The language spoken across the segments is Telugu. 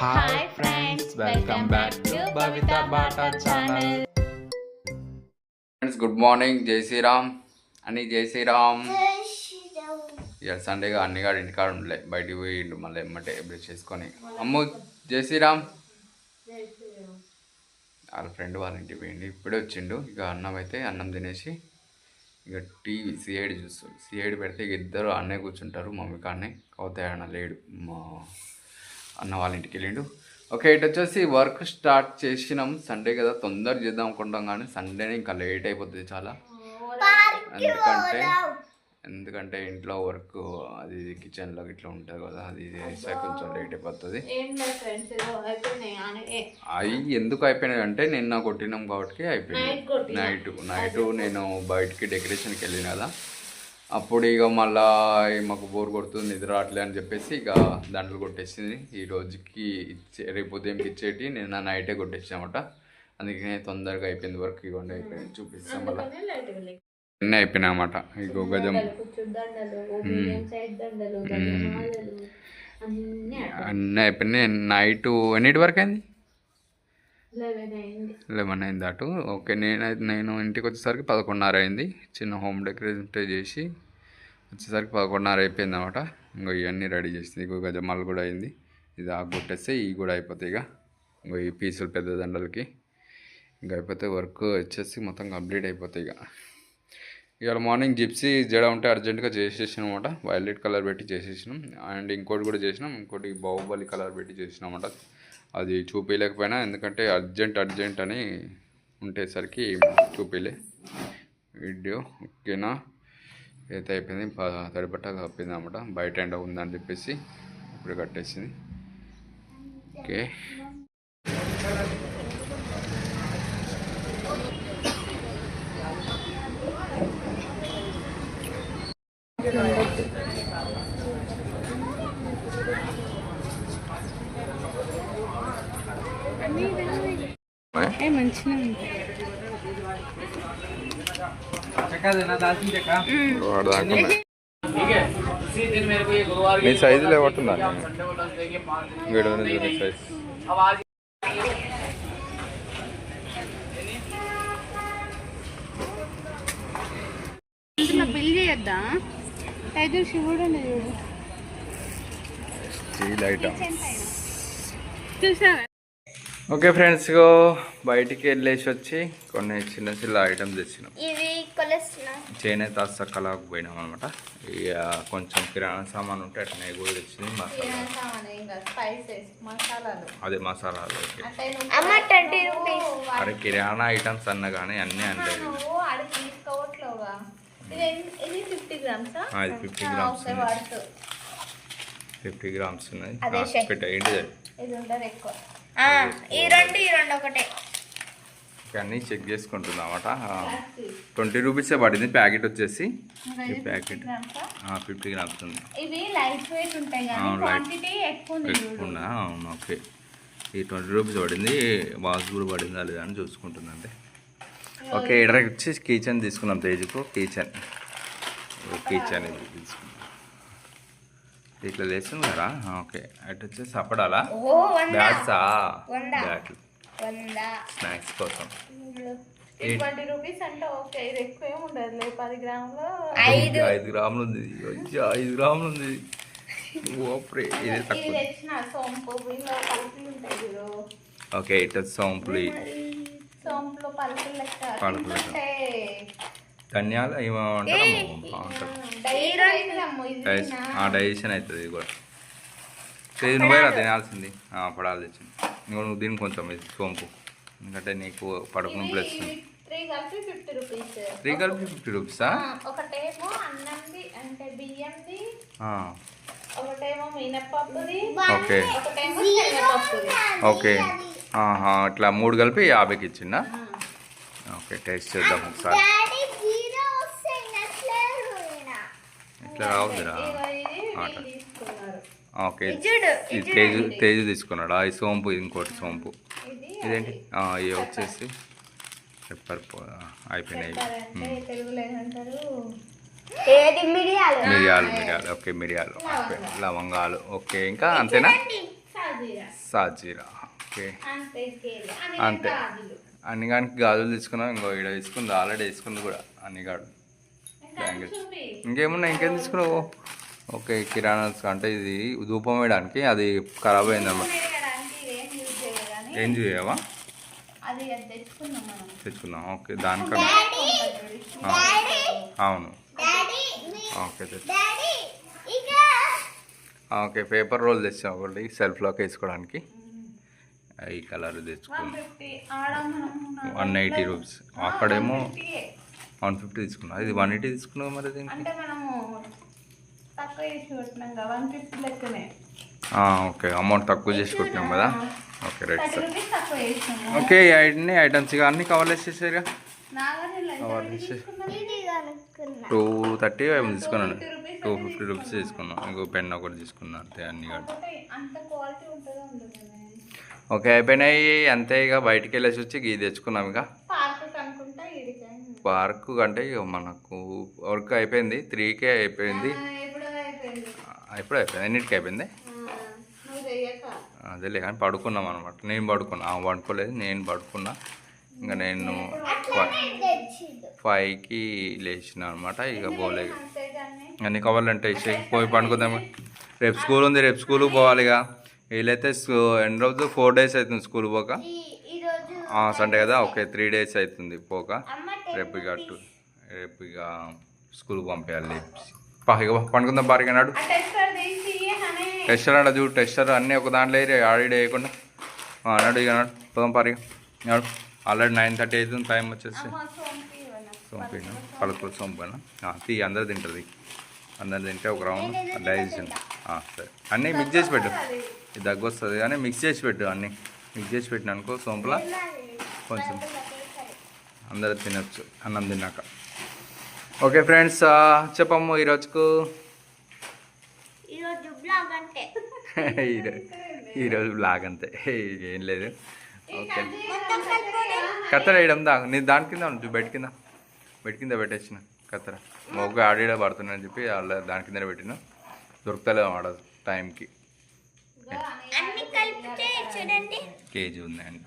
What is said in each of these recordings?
Hi friends welcome back to Bhavita Bata channel friends good morning జై శ్రీరామ్ అని జై శ్రీరామ్ ఇక సండేగా అన్ని కాడు ఇంటికాడ ఉండలే బయటికి పోయిండు మళ్ళీ ఎమ్మటే బ్రష్ చేసుకొని. అమ్ము జై శ్రీరామ్ వాళ్ళ ఫ్రెండ్ వాళ్ళ ఇంటికి పోయిండు. ఇప్పుడే వచ్చిండు. ఇక అన్నం అయితే అన్నం తినేసి ఇక టీవీ సిఐడి చూస్తాడు సిఐడి పెడితే ఇక ఇద్దరు అన్నే కూర్చుంటారు. మమ్మీ కాడనే కాకపోతే ఆయన లేడు. మా అన్న వాళ్ళ ఇంటికి వెళ్ళిండు. ఓకే ఇటు వచ్చేసి వర్క్ స్టార్ట్ చేసినాం. సండే కదా తొందర చేద్దాం అనుకుంటాం కానీ సండేనే ఇంకా లేట్ అయిపోతుంది చాలా. ఎందుకంటే ఎందుకంటే ఇంట్లో వర్క్ అది కిచెన్లో ఇట్లా ఉంటుంది కదా అది చేస్తే కొంచెం లేట్ అయిపోతుంది. అవి ఎందుకు అయిపోయినాయి అంటే నిన్న కొట్టినాం కాబట్టి అయిపోయింది. నైట్ నైట్ నేను బయటికి డెకరేషన్కి వెళ్ళిన కదా. అప్పుడు ఇక మళ్ళా మాకు బోర్ కొడుతుంది నిద్ర రావట్లే అని చెప్పేసి ఇక దండలు కొట్టేసింది. ఈ రోజుకి ఇచ్చే రేపు ఉదయంకి ఇచ్చేటి నిన్న నైటే కొట్టేసామట అందుకనే తొందరగా అయిపోయింది వర్క్ ఇవ్వండి అయిపోయింది చూపిస్తాం మళ్ళీ. అన్నీ అయిపోయినాయి అన్నమాట ఇగో గజం. అన్నీ అయిపోయినాయి. నైట్ ఎన్నిటి వరకు అయింది? లెవెన్ అయింది. లెమన్ అయింది అటు. ఓకే నేనైతే నేను ఇంటికి వచ్చేసరికి పదకొండున్నర అయింది. చిన్న హోమ్ డెకరేషన్ చేసి వచ్చేసరికి పదకొండున్నర అయిపోయింది అనమాట ఇంకో ఇవన్నీ రెడీ చేసింది. ఇంకో గజమాలు కూడా అయింది. ఇది ఆకు కొట్టేస్తే ఇవి కూడా అయిపోతాయి ఇక ఇంకో ఈ పీసులు పెద్ద దండలకి. ఇంకా అయిపోతే వర్క్ వచ్చేసి మొత్తం కంప్లీట్ అయిపోతాయి ఇక ఇవాళ మార్నింగ్ జిప్సీ జడ ఉంటే అర్జెంటుగా చేసేసాం అనమాట వైలెట్ కలర్ పెట్టి చేసేసినాం. అండ్ ఇంకోటి కూడా చేసినాం. ఇంకోటి బాహుబలి కలర్ పెట్టి చేసినాం అనమాట అది చూపించలేకపోయినా ఎందుకంటే అర్జెంట్ అర్జెంట్ అని ఉండేసరికి చూపిలే. వీడియో ఓకేనా? అయితే అయిపోయింది. తడిపట్ట కప్పింది అనమాట బయట ఎండ ఉందని చెప్పేసి ఇప్పుడు కట్టేసింది. ఓకే. ఏ మంచిగా మీ సైజులో ఏమంటుందా వీడు సైజ్ బిల్ చేయొద్దా? అయితే శివుడు చూడు. స్టీల్ ఐటమ్ చూసావా? ఓకే ఫ్రెండ్స్ గో బయటికి వెళ్ళేసి వచ్చి కొన్ని చిన్న చిన్న ఐటమ్స్ తెచ్చినాం. చేనేత హస్తకళకు పోయినాం అనమాట ఇక కొంచెం కిరాణా సామాన్ ఉంటే అట్నే కూడా తెచ్చింది మసాలా. స్పైసెస్ మసాలాలు. అదే మసాలాలు. అంటే అరే కిరాణా ఐటమ్స్ అన్న కానీ అన్నీ అనలేదు ఇది ఇది ఫిఫ్టీ గ్రామ్సా? ఆ, ఇది 50 grams ఓకే ఉంది. వాడుతూ. ఫిఫ్టీ గ్రామ్స్ ఉన్నాయి. ఏంటిది ఈ రెండు ఈ రెండు ఒకటే. ఇక అన్నీ చెక్ చేసుకుంటున్నాం అనమాట ట్వంటీ రూపీసే పడింది ప్యాకెట్ వచ్చేసి. ఈ ప్యాకెట్. ఫిఫ్టీ గ్రామ్స్ ఉంది. ఇవి లైట్ వెయిట్ ఉంటాయి కానీ అవును. క్వాంటిటీ ఎక్కువ ఓకే. ఈ ట్వంటీ రూపీస్ పడింది వాచ్ కూడా పడిందా లేదా అని చూసుకుంటుంది అంతే. ఓకే ఇక్కడ వచ్చి కిచెన్ తీసుకున్నాం తేజుకు కిచెన్. కిచెన్ ఇది తీసుకున్నాం. ఇట్లా వేస్తుంది కదా ఓకే. అటు వచ్చేసి అప్పడాలా బ్యాట్సా. బ్యాట్లు స్నాక్స్ కోసం. ట్వంటీ రూపీస్ అంటే ఓకే. ఇది ఎక్కువ ఏమి ఉండదు లేదు పది గ్రాములు. ఐదు. ఐదు. గ్రాములు ఉంది అయ్యా, ఐదు గ్రాములు ఉంది ఓప్రే ఇది తక్కువ. సోంపు పలుకులు ఉంటాయి ఓకే ఇటు సోంపులు. సోంపులో పలుకులు లెక్క. ధనియాలు ఇది డైజెషన్ అవుతుంది ఇది కూడా. ఇది నువ్వేరా తినాల్సింది. ఆ, పడాలి తెచ్చింది నువ్వు నువ్వు దీని కొంచెం ఇది సోంపు. ఎందుకంటే నీకు పడుకున్న ఇవి- ప్లస్ త్రీ కలిపి ఫిఫ్టీ రూపీస్ ఒకటేమో అన్నంది అంటే బియ్యంది. ఒకటేమో ఓకే. ఓకే. ఇట్లా మూడు కలిపి యాభైకి ఇచ్చిందా? ఓకే టేస్ట్ చేద్దాం ఒకసారి డాడీ జీరో వస్తే నచ్చలేదు ఇట్లా రావుదిరా. ఆట. ఓకే. ఇది తేజు తేజు తీసుకున్నాడా? ఈ సోంపు ఇది ఇంకోటి సోంపు. ఇది ఇదేంటి? ఆ, ఇవి వచ్చేసి పెప్పర్ అయిపోయినాయి. మిరియాలు. మిరియాలు ఓకే మిరియాలు. ఓకే లవంగాలు. ఓకే ఇంకా అంతేనా? సాజీరా. సాజీరా. ఓకే. అంతే అన్ని కానీ గాజులు. తీసుకున్నాం. ఇంకో ఇక్కడ తీసుకుంది ఆల్రెడీ తీసుకుంది కూడా. అన్ని గాడు బ్యాంగిల్స్. ఇంకేమున్నాయి ఇంకేం తీసుకున్నావు? ఓకే కిరాణా అంటే ఇది ధూపం వేయడానికి అది ఖరాబ్ అయిందన్నమాట చేయదని ఏం చేయవా? తెచ్చుకుందాం ఓకే దానికన్నా. అవును. ఓకే ఓకే పేపర్ రోల్ తెచ్చాం ఒకటి సెల్ఫ్లోకి వేసుకోవడానికి? ఈ కలర్ తెచ్చుకున్నాం వన్ ఎయిటీ రూపీస్. అక్కడేమో 150 ఏ. వన్ ఫిఫ్టీ తీసుకున్నాం. ఇది వన్ ఎయిటీ తీసుకున్నావు మరి దీనికి? అంటే మనము తక్కువ చేసి పెట్టినాం కదా వన్ ఫిఫ్టీ లెక్కనే. ఆ, ఓకే. అమౌంట్ తక్కువ చేసి కొట్టినాం కదా? Okay right sir. ఓకే ఈ అన్ని ఐటమ్స్ ఇక అన్ని కవర్ చేసేసారుగా కవర్ చేసి టూ థర్టీ తీసుకున్నాను 250 rupees టూ ఫిఫ్టీ రూపీస్ తీసుకున్నాం. ఇంకో పెన్ ఒకటి తీసుకున్నాను అంతే అన్ని ఓకే అయిపోయినాయి. అంతే ఇక. బయటికి వెళ్ళేసి వచ్చి ఇది తెచ్చుకున్నాం ఇక. పార్క్ అంటే ఇక మనకు వర్క్ అయిపోయింది త్రీకే అయిపోయింది. ఎప్పుడో అయిపోయింది. ఎన్నిటికి అయిపోయింది? అదేలే కానీ పడుకున్నాం అనమాట నేను పడుకున్నా ఆమె పడుకోలేదు నేను పడుకున్నా. ఇంకా నేను ఫైవ్కి లేచిన అనమాట ఇక పోలేదు అన్ని కవర్లు అంటే ఇచ్చి పోయి పండుకుందాం రేపు స్కూల్ ఉంది రేపు స్కూల్కి పోవాలి ఇక. వీళ్ళైతే ఎన్ని రోజు ఫోర్ డేస్ అవుతుంది స్కూల్ పోక. సండే కదా ఓకే త్రీ డేస్ అవుతుంది పోక. రేపు ఇక టూ రేపు ఇక స్కూల్కి పంపించాలి ఇక పండుకుందాం పారిగా నాడు టెస్టర్ అంట టెస్టర్ చూడు టెస్టర్ అన్నీ ఒక దాంట్లో వేరే ఆడిడ్ వేయకుండా. అన్నాడు ఇక నాడు పోదాం పారిగా నాడు ఆల్రెడీ నైన్ థర్టీ అవుతుంది టైం వచ్చేసి. అమ్మ పలుకులు సోంపైన? తీ అందరు తింటుంది అందరు తింటే ఒక రౌండ్ డైజెషన్. సరే. అన్నీ మిక్స్ చేసి పెట్టు. దగ్గు వస్తుంది కానీ మిక్స్ చేసి పెట్టు అన్నీ. మిక్స్ చేసి పెట్టిన అనుకో సోంపుల? కొంచెం. అందరు తినొచ్చు అన్నం తిన్నాక. ఓకే ఫ్రెండ్స్ చెప్పమ్ము ఈరోజుకు ఈరోజు బ్లాగ్ అంతే. ఏం లేదు. ఓకే. కత్తెర వేయడం దా నేను దాని కింద ఉంచు బెడ్ కింద. బెడ్ కింద పెట్టేసిన కత్తెర. మొగ్గ ఆడిడ పడుతున్నాయని చెప్పి వాళ్ళ దాని కింద పెట్టిన. దొరుకుతలేవు ఆడ టైంకి. చూడండి. కేజీ ఉందండి.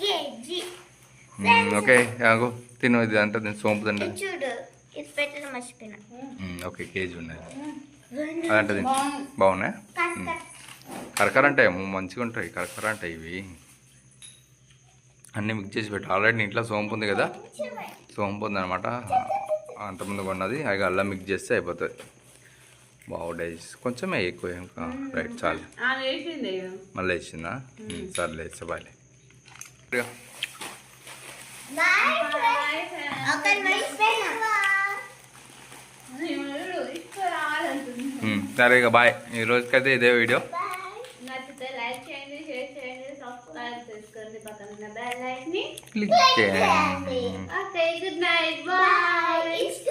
కేజీ. మ్మ్, ఓకే ఆగు. తిను ఇది అంటే నేను సోంపు తింటది ఇది చూడు ఇది పెట్టడం మర్చిపోయినా. మ్మ్, ఓకే కేజీ ఉన్నది అదంటే మ్మ్. కరకర అంటే మంచిగా ఉంటాయి కరకర అంటే ఇవి. అన్నీ మిక్స్ చేసి పెట్టు. ఆల్రెడీ ఇంట్లో సోంపు ఉంది కదా? సోంపు ఉంది అనమాట అంతకుముందు కొన్నది అవి అల్లం మిక్స్ చేస్తే అయిపోతుంది. బాగుంటాయి కొంచెమే ఎక్కువ ఏం కా- రైట్ చాలు ఆమె వేసింది మళ్ళీ వేసిందా మ్మ్, సర్లే ఇస్తే బాయ్లే బాయ్ ఒకరి మర్చిపోయినా ఇక్కడ రావాలంటుంది మ్మ్, సరే ఇక బాయ్ ఈ రోజుకైతే ఇదే వీడియో బాయ్ నచ్చితే లైక్ చేయండి షేర్ చేయండి సబ్స్క్రైబ్ చేసుకోండి పక్కన ఉన్న బెల్ లైక్ ని క్లిక్ చేయండి okay good night bye bye it's